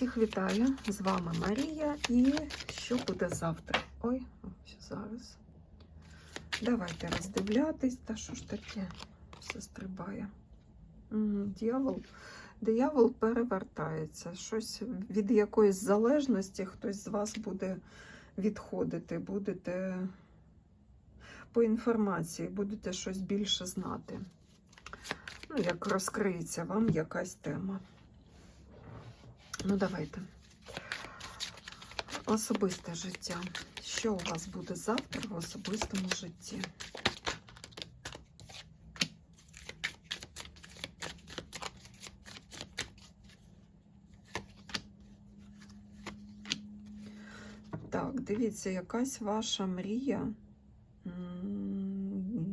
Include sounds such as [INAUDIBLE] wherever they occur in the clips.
Всіх вітаю! З вами Марія. І що буде завтра? Ой, що зараз. Давайте роздивлятись. Та що ж таке? Все стрибає. М, Дьявол. Диявол перевертається. Щось від якоїсь залежності хтось з вас буде відходити, будете по інформації, будете щось більше знати. Ну, як розкриється вам якась тема. Ну, давайте. Особисте життя. Що у вас буде завтра в особистому житті? Так, дивіться, якась ваша мрія,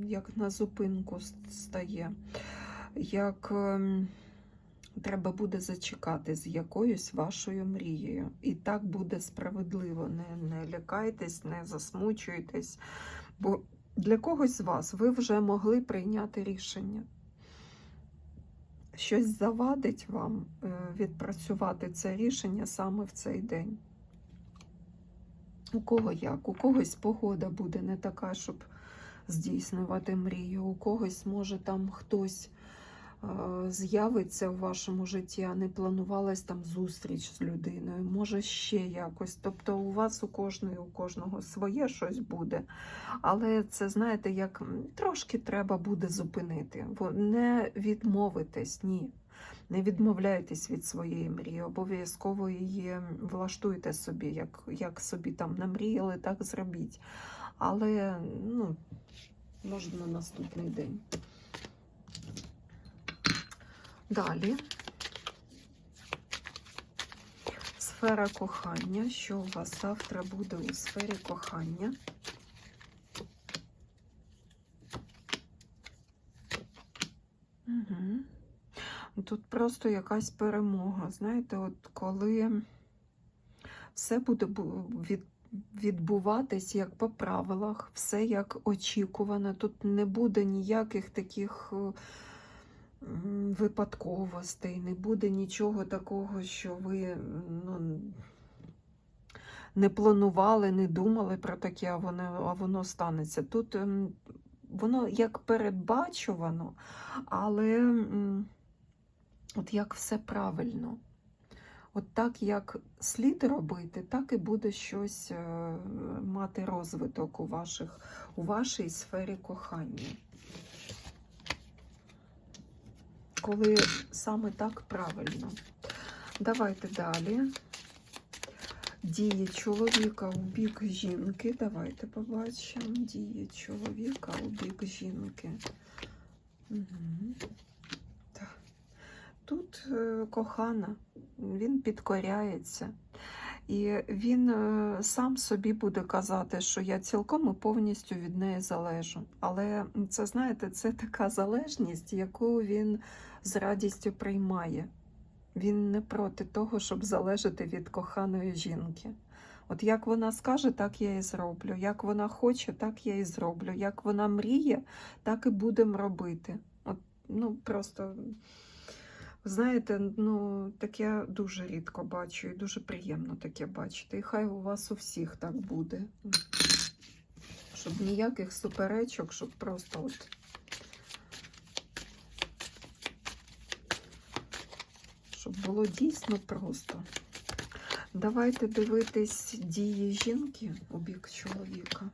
як на зупинку стає, як ем, треба буде зачекати з якоюсь вашою мрією. І так буде справедливо. Не, не лякайтесь, не засмучуйтесь. Бо для когось з вас ви вже могли прийняти рішення. Щось завадить вам е, відпрацювати це рішення саме в цей день. У кого як? У когось погода буде не така, щоб здійснювати мрію. У когось може там хтось з'явиться в вашому житті, а не планувалась там зустріч з людиною. Може ще якось. Тобто у вас у кожної, у кожного своє щось буде. Але це, знаєте, як трошки треба буде зупинити. Не відмовитись, ні. Не відмовляйтесь від своєї мрії, обов'язково її влаштуйте собі, як, як собі там намріяли, так зробіть. Але ну, може на наступний день. Далі. Сфера кохання. Що у вас завтра буде у сфері кохання? Угу. Тут просто якась перемога. Знаєте, от коли все буде від, відбуватись як по правилах, все як очікувано. Тут не буде ніяких таких е, випадковостей, не буде нічого такого, що ви ну, не планували, не думали про таке, а воно, а воно станеться. Тут ем, воно як передбачувано, але. От як все правильно. От так, як слід робити, так і буде щось е, мати розвиток у, ваших, у вашій сфері кохання. Коли саме так правильно. Давайте далі. Дії чоловіка у бік жінки. Давайте побачимо. Дії чоловіка у бік жінки. Угу. Так. Тут е, кохана, він підкоряється. І він е, сам собі буде казати, що я цілком і повністю від неї залежу. Але це, знаєте, це така залежність, яку він з радістю приймає. Він не проти того, щоб залежати від коханої жінки. От як вона скаже, так я і зроблю. Як вона хоче, так я і зроблю. Як вона мріє, так і будемо робити. От, ну, просто. Знаєте, ну таке дуже рідко бачу і дуже приємно таке бачити. І хай у вас у всіх так буде. Щоб ніяких суперечок, щоб просто от. Щоб було дійсно просто. Давайте дивитись дії жінки у бік чоловіка.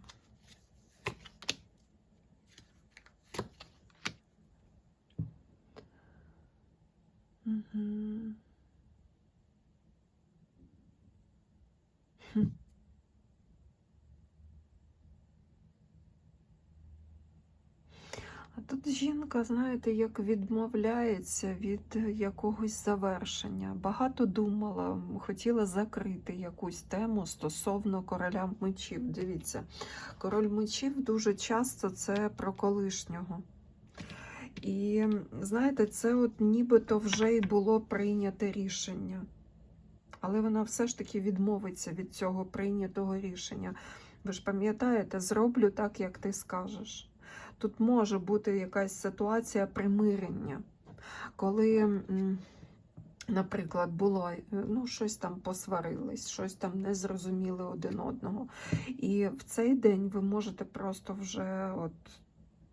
А тут жінка, знаєте, як відмовляється від якогось завершення. Багато думала, хотіла закрити якусь тему стосовно короля мечів. Дивіться, король мечів дуже часто це про колишнього. І знаєте, це от нібито вже й було прийняте рішення. Але вона все ж таки відмовиться від цього прийнятого рішення. Ви ж пам'ятаєте, зроблю так, як ти скажеш. Тут може бути якась ситуація примирення, коли Наприклад, було е, ну, щось там посварились, щось там не зрозуміли один одного. І в цей день ви можете просто вже от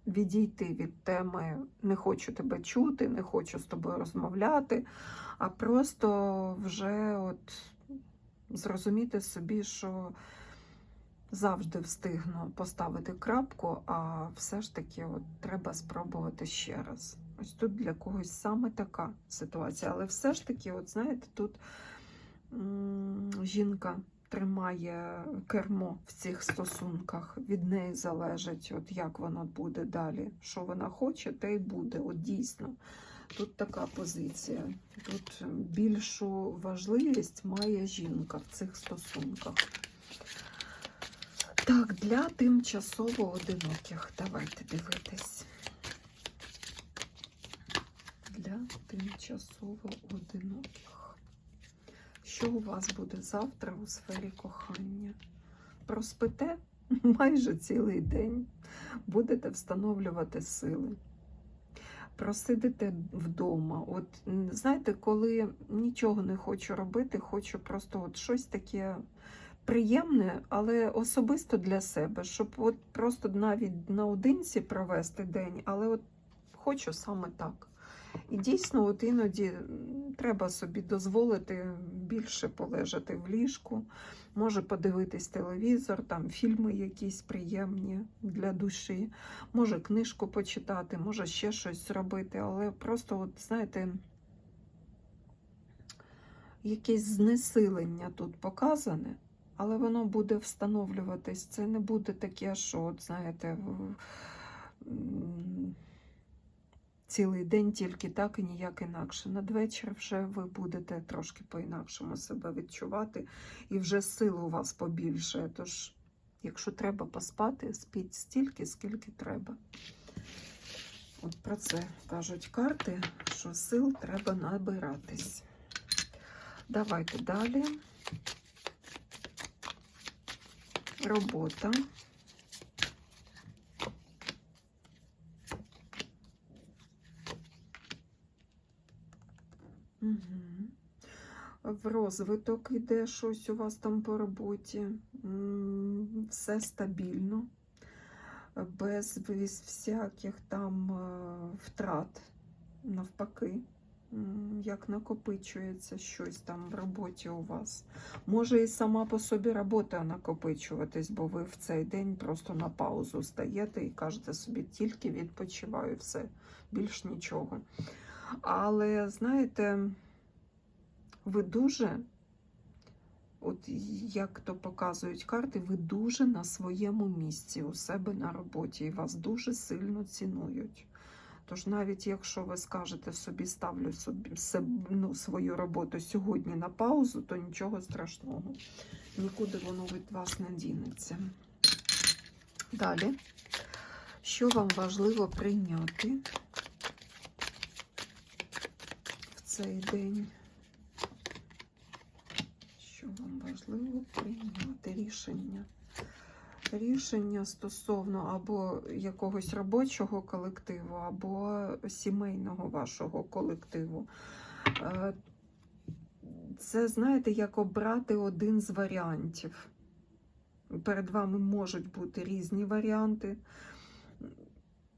відійти від теми не хочу тебе чути, не хочу з тобою розмовляти, а просто вже от зрозуміти собі, що завжди встигну поставити крапку, а все ж таки от треба спробувати ще раз. Ось тут для когось саме така ситуація. Але все ж таки, от знаєте, тут м, жінка тримає кермо в цих стосунках, від неї залежить, от як воно буде далі. Що вона хоче, те й буде. От дійсно. Тут така позиція. Тут більшу важливість має жінка в цих стосунках. Так, для тимчасово одиноких. Давайте дивитись. Для тимчасово одиноких. Що у вас буде завтра у сфері кохання? Проспите [LAUGHS] майже цілий день. Будете встановлювати сили. Просидите вдома. От знаєте, коли нічого не хочу робити, хочу просто от щось таке приємне, але особисто для себе, щоб от просто навіть наодинці провести день, але от хочу саме так. І дійсно, от іноді треба собі дозволити більше полежати в ліжку, може подивитись телевізор, там фільми якісь приємні для душі, може книжку почитати, може ще щось зробити, але просто, от, знаєте, якесь знесилення тут показане, але воно буде встановлюватись. Це не буде таке, що, от, знаєте, цілий день тільки так і ніяк інакше. Надвечір вже ви будете трошки по-інакшому себе відчувати, і вже сили у вас побільше. Тож, якщо треба поспати, спіть стільки, скільки треба. От про це кажуть карти, що сил треба набиратись. Давайте далі. Робота. Розвиток іде щось у вас там по роботі. Все стабільно, без всяких там е, втрат, навпаки. Як накопичується щось там в роботі у вас. Може і сама по собі робота накопичуватись, бо ви в цей день просто на паузу стаєте і кажете собі тільки відпочиваю все, більш нічого. Але знаєте, ви дуже, от як то показують карти, ви дуже на своєму місці у себе на роботі і вас дуже сильно цінують. Тож навіть якщо ви скажете собі, ставлю собі ну, свою роботу сьогодні на паузу, то нічого страшного. Нікуди воно від вас не дінеться. Далі, що вам важливо прийняти в цей день? Вам важливо прийняти рішення? Рішення стосовно або якогось робочого колективу, або сімейного вашого колективу. Е, Це, знаєте, як обрати один з варіантів. Перед вами можуть бути різні варіанти,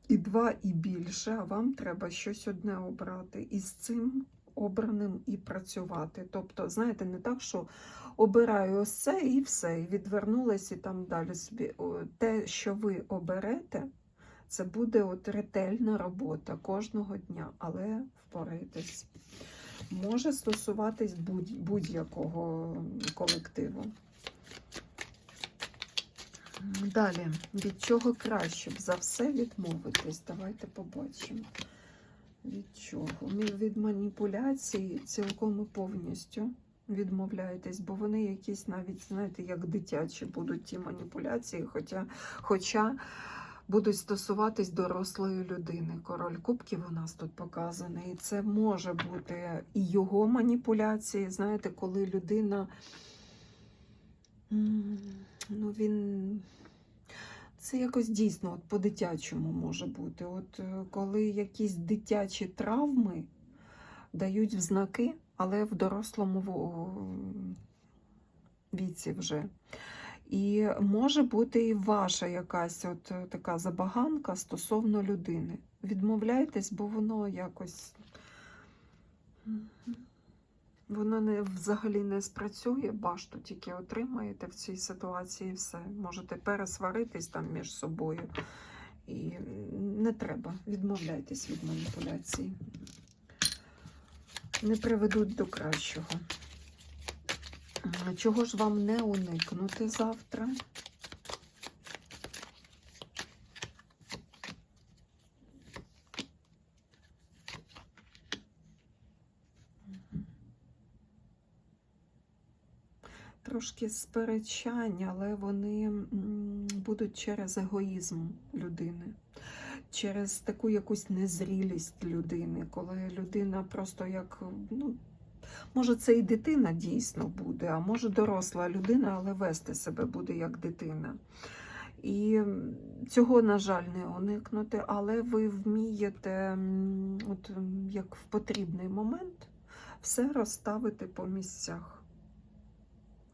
і два, і більше, а вам треба щось одне обрати. І з цим обраним і працювати. Тобто, знаєте, не так, що обираю ось це і все, і відвернулась, і там далі собі. Те, що ви оберете, це буде от ретельна робота кожного дня, але впорайтесь. Може стосуватись будь- будь-якого колективу. Далі, від чого краще за все відмовитись? Давайте побачимо. Від чого? Від маніпуляцій цілком і повністю відмовляєтесь, бо вони якісь навіть, знаєте, як дитячі будуть ті маніпуляції, хоча, хоча будуть стосуватись дорослої людини. Король кубків у нас тут показаний. І це може бути і його маніпуляції. Знаєте, коли людина. Ну, він. Це якось дійсно от по-дитячому може бути. От е, коли якісь дитячі травми дають в знаки, але в дорослому віці вже. І може бути і ваша якась от е, така забаганка стосовно людини. Відмовляйтесь, бо воно якось. Воно не взагалі не спрацює, башту тільки отримаєте в цій ситуації все. Можете пересваритись там між собою. І не треба, відмовляйтесь від маніпуляцій. Не приведуть до кращого. Чого ж вам не уникнути завтра? Трошки сперечань, але вони будуть через егоїзм людини, через таку якусь незрілість людини, коли людина просто як, ну, може, це і дитина дійсно буде, а може доросла людина, але вести себе буде як дитина. І цього, на жаль, не уникнути, але ви вмієте, от, як в потрібний момент, все розставити по місцях.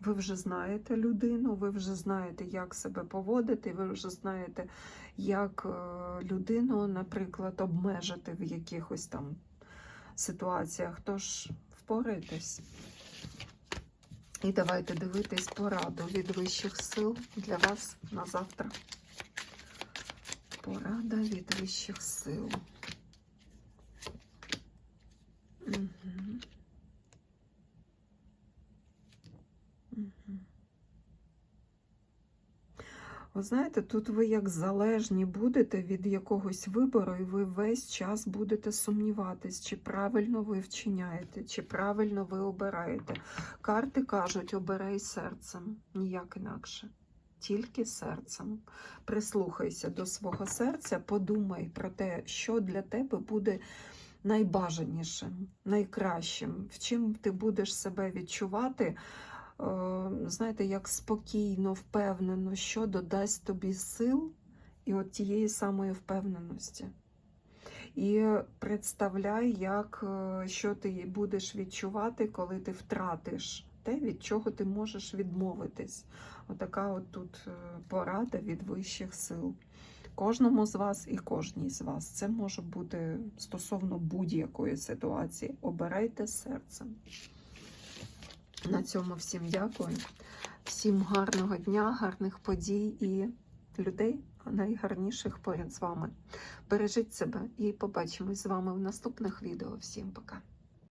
Ви вже знаєте людину, ви вже знаєте, як себе поводити, ви вже знаєте, як е, людину, наприклад, обмежити в якихось там ситуаціях. Тож впорайтесь. І давайте дивитись пораду від вищих сил для вас на завтра. Порада від вищих сил. Угу. Угу. Ви знаєте, тут ви як залежні будете від якогось вибору, і ви весь час будете сумніватись, чи правильно ви вчиняєте, чи правильно ви обираєте. Карти кажуть, обирай серцем, ніяк інакше. Тільки серцем. Прислухайся до свого серця, подумай про те, що для тебе буде найбажанішим, найкращим, в чим ти будеш себе відчувати знаєте, як спокійно, впевнено, що додасть тобі сил і от тієї самої впевненості. І представляй, як, е, що ти будеш відчувати, коли ти втратиш те, від чого ти можеш відмовитись. Отака от тут е, порада від вищих сил. Кожному з вас і кожній з вас. Це може бути стосовно будь-якої ситуації. Обирайте серцем. На цьому всім дякую. Всім гарного дня, гарних подій і людей найгарніших поряд з вами. Бережіть себе і побачимось з вами в наступних відео. Всім пока.